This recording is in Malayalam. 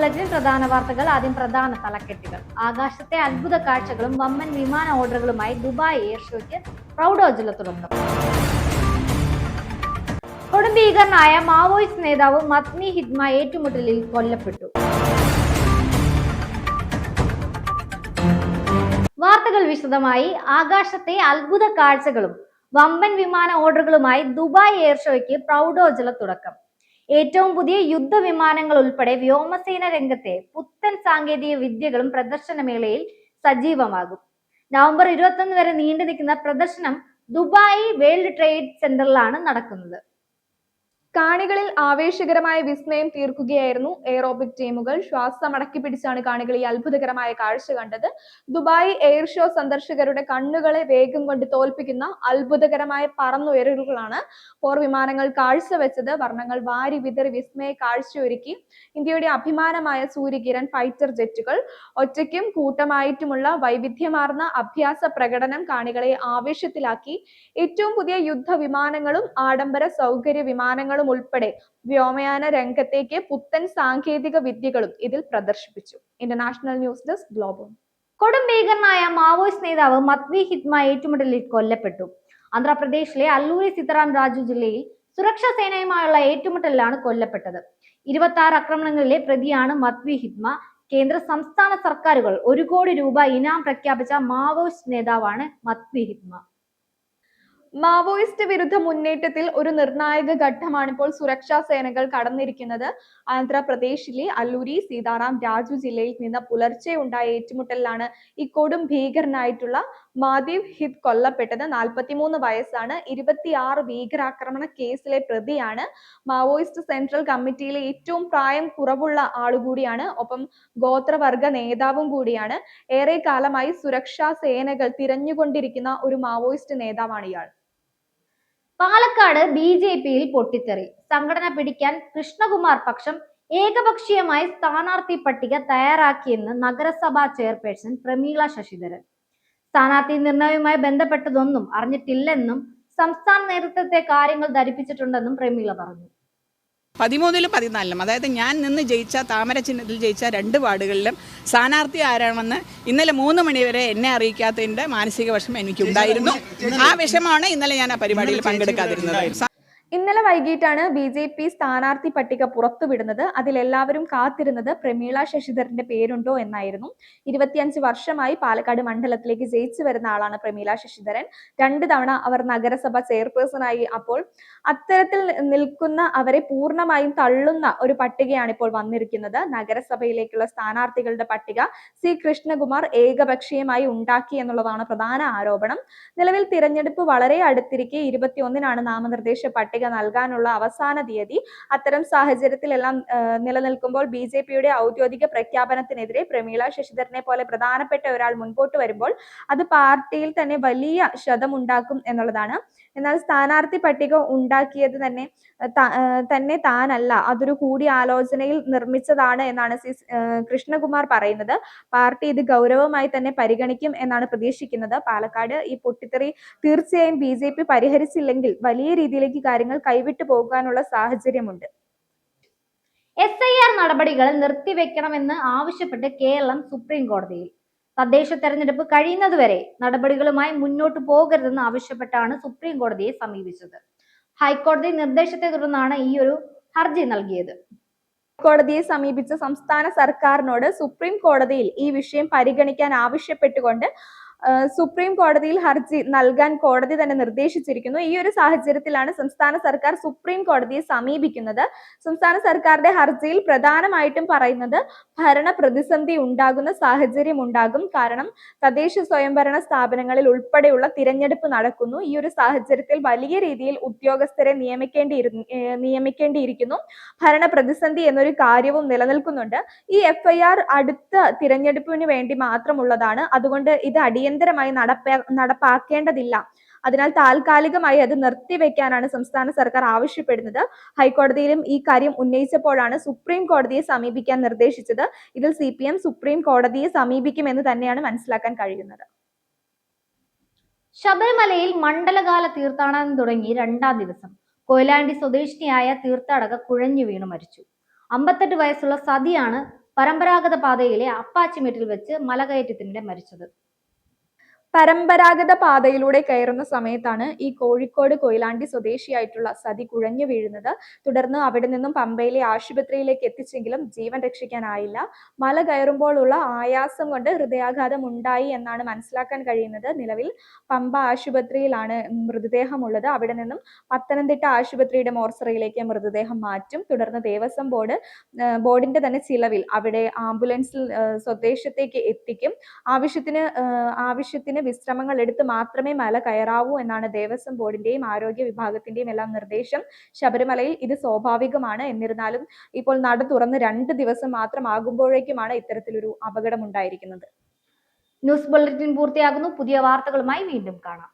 ബുള്ളറ്റിൻ പ്രധാന വാർത്തകൾ ആദ്യം പ്രധാന തലക്കെട്ടുകൾ. ആകാശത്തെ അത്ഭുത കാഴ്ചകളും വമ്മൻ വിമാന ഓർഡറുകളുമായി ദുബായ് എയർ ഷോയ്ക്ക് പ്രൗഢോജ്വല തുടക്കം കൊടുംഭീകരനായ മാവോയിസ്റ്റ് നേതാവ് മത്നി ഹിദ്മ ഏറ്റുമുട്ടലിൽ കൊല്ലപ്പെട്ടു. വാർത്തകൾ വിശദമായി. ആകാശത്തെ അത്ഭുത കാഴ്ചകളും വമ്പൻ വിമാന ഓർഡറുകളുമായി ദുബായ് എയർ ഷോയ്ക്ക് പ്രൗഢോജ്വല തുടക്കം. ഏറ്റവും പുതിയ യുദ്ധവിമാനങ്ങൾ ഉൾപ്പെടെ വ്യോമസേന രംഗത്തെ പുത്തൻ സാങ്കേതിക വിദ്യകളും പ്രദർശനമേളയിൽ സജീവമാകും. നവംബർ ഇരുപത്തൊന്ന് വരെ നീണ്ടു നിൽക്കുന്ന പ്രദർശനം ദുബായ് വേൾഡ് ട്രേഡ് സെന്ററിലാണ് നടക്കുന്നത്. കാണികളിൽ ആവേശകരമായ വിസ്മയം തീർക്കുകയായിരുന്നു എയറോബിക് ടീമുകൾ ശ്വാസം അടക്കി പിടിച്ചാണ് കാണികൾ ഈ അത്ഭുതകരമായ കാഴ്ച കണ്ടത്. ദുബായ് എയർ ഷോ സന്ദർശകരുടെ കണ്ണുകളെ വേഗം കൊണ്ട് തോൽപ്പിക്കുന്ന അത്ഭുതകരമായ പറന്നുയരലുകളാണ് പോർ വിമാനങ്ങൾ കാഴ്ചവെച്ചത്. വർണങ്ങൾ വാരി വിതറി വിസ്മയ കാഴ്ചയൊരുക്കി. ഇന്ത്യയുടെ അഭിമാനമായ സൂര്യകിരൺ ഫൈറ്റർ ജെറ്റുകൾ ഒറ്റയ്ക്കും കൂട്ടമായിട്ടുമുള്ള വൈവിധ്യമാർന്ന അഭ്യാസ പ്രകടനം കാണികളെ ആവേശത്തിലാക്കി. ഏറ്റവും പുതിയ യുദ്ധ വിമാനങ്ങളും ആഡംബര സൗകര്യ വിമാനങ്ങളും ഉൾപ്പെടെ വ്യോമയാന രംഗത്തേക്ക് പുത്തൻ സാങ്കേതിക വിദ്യകളും ഇതിൽ പ്രദർശിപ്പിച്ചു. ഇന്റർനാഷണൽ ന്യൂസ് ഡെസ്ക് ഗ്ലോബൽ കൊടുംഭീകരനായ മാവോയിസ്റ്റ് നേതാവ് മത്വി ഹിത്മ ഏറ്റുമുട്ടലിൽ കൊല്ലപ്പെട്ടു. ആന്ധ്രാപ്രദേശിലെ അല്ലൂരി സീതാറാം രാജു ജില്ലയിൽ സുരക്ഷാ സേനയുമായുള്ള ഏറ്റുമുട്ടലിലാണ് കൊല്ലപ്പെട്ടത്. ഇരുപത്തി ആറ് ആക്രമണങ്ങളിലെ പ്രതിയാണ് മത്വി ഹിത്മ കേന്ദ്ര സംസ്ഥാന സർക്കാരുകൾ ഒരു കോടി രൂപ ഇനാം പ്രഖ്യാപിച്ച മാവോയിസ്റ്റ് നേതാവാണ് മത്വി ഹിത്മ മാവോയിസ്റ്റ് വിരുദ്ധ മുന്നേറ്റത്തിൽ ഒരു നിർണായക ഘട്ടമാണ് ഇപ്പോൾ സുരക്ഷാ സേനകൾ കടന്നിരിക്കുന്നത്. ആന്ധ്രാപ്രദേശിലെ അല്ലൂരി സീതാറാം രാജു ജില്ലയിൽ നിന്ന് പുലർച്ചെ ഉണ്ടായ ഏറ്റുമുട്ടലിലാണ് ഈ കൊടും ഭീകരനായിട്ടുള്ള മാദീവ് ഹിത് കൊല്ലപ്പെട്ടത്. നാൽപ്പത്തിമൂന്ന് വയസ്സാണ്. ഇരുപത്തിയാറ് ഭീകരാക്രമണ കേസിലെ പ്രതിയാണ്. മാവോയിസ്റ്റ് സെൻട്രൽ കമ്മിറ്റിയിലെ ഏറ്റവും പ്രായം കുറവുള്ള ആളുകൂടിയാണ്. ഒപ്പം ഗോത്രവർഗ നേതാവും കൂടിയാണ്. ഏറെ കാലമായി സുരക്ഷാ സേനകൾ തിരഞ്ഞുകൊണ്ടിരിക്കുന്ന ഒരു മാവോയിസ്റ്റ് നേതാവാണ് ഇയാൾ. പാലക്കാട് ബി ജെ പിയിൽ പൊട്ടിത്തെറി. സംഘടന പിടിക്കാൻ കൃഷ്ണകുമാർ പക്ഷം ഏകപക്ഷീയമായി സ്ഥാനാർത്ഥി പട്ടിക തയ്യാറാക്കിയെന്ന് നഗരസഭാ ചെയർപേഴ്സൺ പ്രമീള ശശിധരൻ. സ്ഥാനാർത്ഥി നിർണയവുമായി ബന്ധപ്പെട്ടതൊന്നും അറിഞ്ഞിട്ടില്ലെന്നും സംസ്ഥാന നേതൃത്വത്തെ കാര്യങ്ങൾ ധരിപ്പിച്ചിട്ടുണ്ടെന്നും പ്രമീള പറഞ്ഞു. പതിമൂന്നിലും പതിനാലിലും. അതായത് ഞാൻ നിന്ന് ജയിച്ച താമര ചിഹ്നത്തിൽ ജയിച്ച രണ്ട് വാർഡുകളിലും സ്ഥാനാർത്ഥി ആരാണെന്ന് ഇന്നലെ മൂന്ന് മണിവരെ എന്നെ അറിയിക്കാത്തതിന്റെ മാനസിക വിഷമം എനിക്കുണ്ടായിരുന്നു. ആ വിഷമമാണ് ഇന്നലെ ഞാൻ ആ പരിപാടിയിൽ പങ്കെടുക്കാതിരുന്നത്. ഇന്നലെ വൈകിട്ടാണ് ബി ജെ പി സ്ഥാനാർത്ഥി പട്ടിക പുറത്തുവിടുന്നത്. അതിൽ എല്ലാവരും കാത്തിരുന്നത് പ്രമീള ശശിധരന്റെ പേരുണ്ടോ എന്നായിരുന്നു. ഇരുപത്തിയഞ്ച് വർഷമായി പാലക്കാട് മണ്ഡലത്തിലേക്ക് ജയിച്ചു വരുന്ന ആളാണ് പ്രമീള ശശിധരൻ. രണ്ടു തവണ അവർ നഗരസഭ ചെയർപേഴ്സണായി അപ്പോൾ അത്തരത്തിൽ നിൽക്കുന്ന അവരെ പൂർണമായും തള്ളുന്ന ഒരു പട്ടികയാണ് ഇപ്പോൾ വന്നിരിക്കുന്നത്. നഗരസഭയിലേക്കുള്ള സ്ഥാനാർത്ഥികളുടെ പട്ടിക സി കൃഷ്ണകുമാർ ഏകപക്ഷീയമായി ഉണ്ടാക്കി എന്നുള്ളതാണ് പ്രധാന ആരോപണം. നിലവിൽ തിരഞ്ഞെടുപ്പ് വളരെ അടുത്തിരിക്കെ ഇരുപത്തിയൊന്നിനാണ് നാമനിർദ്ദേശ പട്ടിക നൽകാനുള്ള അവസാന തീയതി അത്തരം സാഹചര്യത്തിലെല്ലാം നിലനിൽക്കുമ്പോൾ ബി ജെ പിയുടെ ഔദ്യോഗിക പ്രഖ്യാപനത്തിനെതിരെ പ്രമീള ശശിധരനെ പോലെ പ്രധാനപ്പെട്ട ഒരാൾ മുൻപോട്ട് വരുമ്പോൾ അത് പാർട്ടിയിൽ തന്നെ വലിയ ശതമുണ്ടാക്കും എന്നുള്ളതാണ്. എന്നാൽ സ്ഥാനാർത്ഥി പട്ടിക ഉണ്ടാക്കിയത് തന്നെ തന്നെ താനല്ല അതൊരു കൂടിയാലോചനയിൽ നിർമ്മിച്ചതാണ് എന്നാണ് സി കൃഷ്ണകുമാർ പറയുന്നത്. പാർട്ടി ഇത് ഗൗരവമായി തന്നെ പരിഗണിക്കും എന്നാണ് പ്രതീക്ഷിക്കുന്നത്. പാലക്കാട് ഈ പൊട്ടിത്തെറി തീർച്ചയായും ബി പരിഹരിച്ചില്ലെങ്കിൽ വലിയ രീതിയിലേക്ക് കാര്യങ്ങൾ കൈവിട്ടു പോകാനുള്ള സാഹചര്യമുണ്ട്. എസ് ഐ ആർ നടപടികൾ നിർത്തിവെക്കണമെന്ന് ആവശ്യപ്പെട്ട് കേരളം സുപ്രീം കോടതിയിൽ. തദ്ദേശ തെരഞ്ഞെടുപ്പ് കഴിയുന്നതുവരെ നടപടികളുമായി മുന്നോട്ട് പോകരുതെന്ന് ആവശ്യപ്പെട്ടാണ് സുപ്രീം കോടതിയെ സമീപിച്ചത്. ഹൈക്കോടതി നിർദ്ദേശത്തെ തുടർന്നാണ് ഈ ഒരു ഹർജി നൽകിയത്. കോടതിയെ സമീപിച്ച സംസ്ഥാന സർക്കാരിനോട് സുപ്രീം കോടതിയിൽ ഈ വിഷയം പരിഗണിക്കാൻ ആവശ്യപ്പെട്ടുകൊണ്ട് സുപ്രീം കോടതിയിൽ ഹർജി നൽകാൻ കോടതി തന്നെ നിർദ്ദേശിച്ചിരിക്കുന്നു. ഈ ഒരു സാഹചര്യത്തിലാണ് സംസ്ഥാന സർക്കാർ സുപ്രീം കോടതിയെ സമീപിക്കുന്നത്. സംസ്ഥാന സർക്കാരിന്റെ ഹർജിയിൽ പ്രധാനമായിട്ടും പറയുന്നത് ഭരണ പ്രതിസന്ധി ഉണ്ടാകുന്ന സാഹചര്യം ഉണ്ടാകും. കാരണം തദ്ദേശ സ്വയംഭരണ സ്ഥാപനങ്ങളിൽ ഉൾപ്പെടെയുള്ള തിരഞ്ഞെടുപ്പ് നടക്കുന്നു. ഈ ഒരു സാഹചര്യത്തിൽ വലിയ രീതിയിൽ ഉദ്യോഗസ്ഥരെ നിയമിക്കേണ്ടി നിയമിക്കേണ്ടിയിരിക്കുന്നു. ഭരണ പ്രതിസന്ധി എന്നൊരു കാര്യവും നിലനിൽക്കുന്നുണ്ട്. ഈ എഫ് അടുത്ത തിരഞ്ഞെടുപ്പിന് വേണ്ടി മാത്രമുള്ളതാണ്. അതുകൊണ്ട് ഇത് അടിയന്തരമായി നടപ്പാ നടപ്പാക്കേണ്ടതില്ല. അതിനാൽ താൽക്കാലികമായി അത് നിർത്തിവെക്കാനാണ് സംസ്ഥാന സർക്കാർ ആവശ്യപ്പെടുന്നത്. ഹൈക്കോടതിയിലും ഈ കാര്യം ഉന്നയിച്ചപ്പോഴാണ് സുപ്രീം കോടതിയെ സമീപിക്കാൻ നിർദ്ദേശിച്ചത്. ഇതിൽ സി പി എം സുപ്രീം കോടതിയെ സമീപിക്കുമെന്ന് തന്നെയാണ് മനസ്സിലാക്കാൻ കഴിയുന്നത്. ശബരിമലയിൽ മണ്ഡലകാല തീർത്ഥാടനം തുടങ്ങി രണ്ടാം ദിവസം. കൊയിലാണ്ടി സ്വദേശിനിയായ തീർത്ഥാടക കുഴഞ്ഞു വീണു മരിച്ചു. അമ്പത്തെട്ട് വയസ്സുള്ള സതിയാണ് പരമ്പരാഗത പാതയിലെ അപ്പാച്ചിമേട്ടിൽ വെച്ച് മലകയറ്റത്തിനിടെ മരിച്ചത്. പരമ്പരാഗത പാതയിലൂടെ കയറുന്ന സമയത്താണ് ഈ കോഴിക്കോട് കൊയിലാണ്ടി സ്വദേശിയായിട്ടുള്ള സതി കുഴഞ്ഞു വീഴുന്നത്. തുടർന്ന് അവിടെ നിന്നും പമ്പയിലെ ആശുപത്രിയിലേക്ക് എത്തിച്ചെങ്കിലും ജീവൻ രക്ഷിക്കാനായില്ല. മല കയറുമ്പോഴുള്ള ആയാസം കൊണ്ട് ഹൃദയാഘാതം ഉണ്ടായി എന്നാണ് മനസ്സിലാക്കാൻ കഴിയുന്നത്. നിലവിൽ പമ്പ ആശുപത്രിയിലാണ് മൃതദേഹം ഉള്ളത് അവിടെ നിന്നും പത്തനംതിട്ട ആശുപത്രിയുടെ മോർച്ചറിയിലേക്ക് മൃതദേഹം മാറ്റും. തുടർന്ന് ദേവസ്വം ബോർഡ് ബോർഡിന്റെ തന്നെ ചിലവിൽ അവിടെ ആംബുലൻസിൽ സ്വദേശത്തേക്ക് എത്തിക്കും. ആവശ്യത്തിന് ആ, വിശ്രമങ്ങൾ എടുത്ത് മാത്രമേ മല കയറാവൂ എന്നാണ് ദേവസ്വം ബോർഡിന്റെയും ആരോഗ്യ വിഭാഗത്തിന്റെയും എല്ലാം നിർദ്ദേശം. ശബരിമലയിൽ ഇത് സ്വാഭാവികമാണ്. എന്നിരുന്നാലും ഇപ്പോൾ നട തുറന്ന് രണ്ട് ദിവസം മാത്രം ആകുമ്പോഴേക്കുമാണ് ഇത്തരത്തിലൊരു അപകടം ഉണ്ടായിരിക്കുന്നത്. ന്യൂസ് ബുള്ളറ്റിൻ പൂർത്തിയാകുന്നു. പുതിയ വാർത്തകളുമായി വീണ്ടും കാണാം.